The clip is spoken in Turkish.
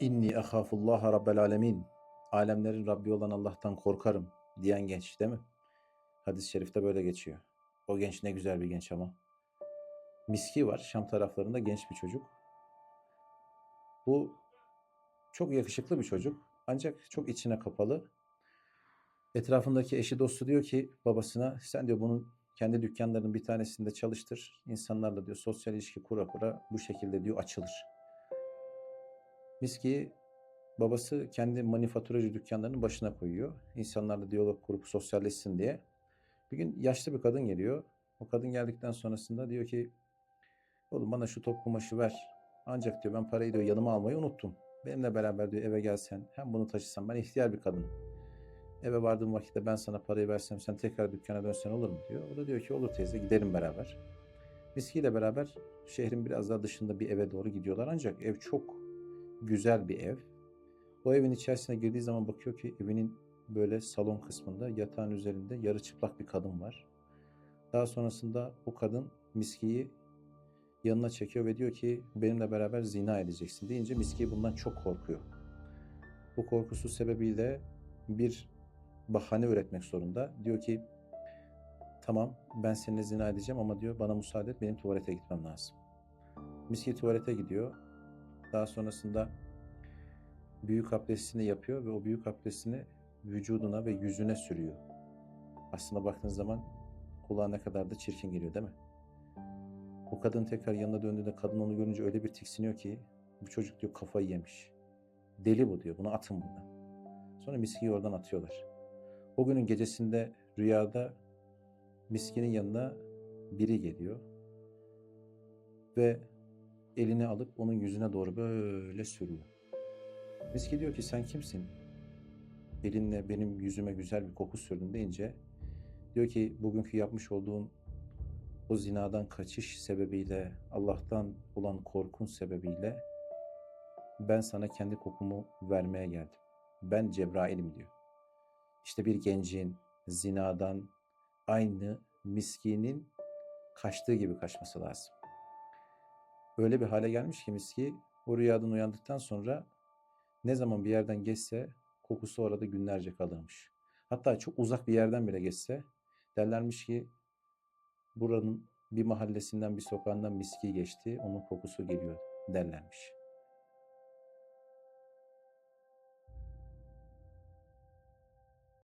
İnni ehafullah rabbel alemin. Alemlerin Rabbi olan Allah'tan korkarım diyen genç değil mi? Hadis-i şerifte böyle geçiyor. O genç ne güzel bir genç ama. Miski var Şam taraflarında genç bir çocuk. Bu çok yakışıklı bir çocuk ancak çok içine kapalı. Etrafındaki eşi dostu diyor ki babasına sen diyor bunun kendi dükkanlarının bir tanesinde çalıştır. İnsanlarla diyor sosyal ilişki kura kura bu şekilde diyor açılır. Miski babası kendi manifaturacı dükkanlarının başına koyuyor. İnsanlarla diyalog kurup sosyalleşsin diye. Bir gün yaşlı bir kadın geliyor. O kadın geldikten sonrasında diyor ki oğlum bana şu top kumaşı ver. Ancak diyor ben parayı diyor yanıma almayı unuttum. Benimle beraber diyor eve gelsen hem bunu taşısan ben ihtiyar bir kadınım. Eve vardığım vakitte ben sana parayı versem sen tekrar dükkana dönsen olur mu diyor. O da diyor ki olur teyze gidelim beraber. Miski ile beraber şehrin biraz daha dışında bir eve doğru gidiyorlar. Ancak ev çok güzel bir ev. O evin içerisine girdiği zaman bakıyor ki evinin böyle salon kısmında yatağın üzerinde yarı çıplak bir kadın var. Daha sonrasında o kadın Miski'yi yanına çekiyor ve diyor ki benimle beraber zina edeceksin deyince Miski bundan çok korkuyor. Bu korkusu sebebiyle bir bahane üretmek zorunda. Diyor ki tamam ben seninle zina edeceğim ama diyor bana müsaade et benim tuvalete gitmem lazım. Miski tuvalete gidiyor. Daha sonrasında büyük abdestini yapıyor ve o büyük abdestini vücuduna ve yüzüne sürüyor. Aslında baktığınız zaman kulağa ne kadar da çirkin geliyor değil mi? O kadın tekrar yanına döndüğünde kadın onu görünce öyle bir tiksiniyor ki bu çocuk diyor kafayı yemiş. Deli bu diyor bunu atın buradan. Sonra miskiyi oradan atıyorlar. O günün gecesinde rüyada miskinin yanına biri geliyor ve elini alıp onun yüzüne doğru böyle sürüyor. Miski diyor ki sen kimsin? Elinle benim yüzüme güzel bir koku sürdün deyince diyor ki bugünkü yapmış olduğun o zinadan kaçış sebebiyle Allah'tan olan korkun sebebiyle ben sana kendi kokumu vermeye geldim. Ben Cebrail'im diyor. İşte bir gencin zinadan aynı miskinin kaçtığı gibi kaçması lazım. Öyle bir hale gelmiş ki miski o rüyadan uyandıktan sonra ne zaman bir yerden geçse kokusu orada günlerce kalırmış. Hatta çok uzak bir yerden bile geçse derlermiş ki buranın bir mahallesinden bir sokağından miski geçti onun kokusu geliyor derlermiş.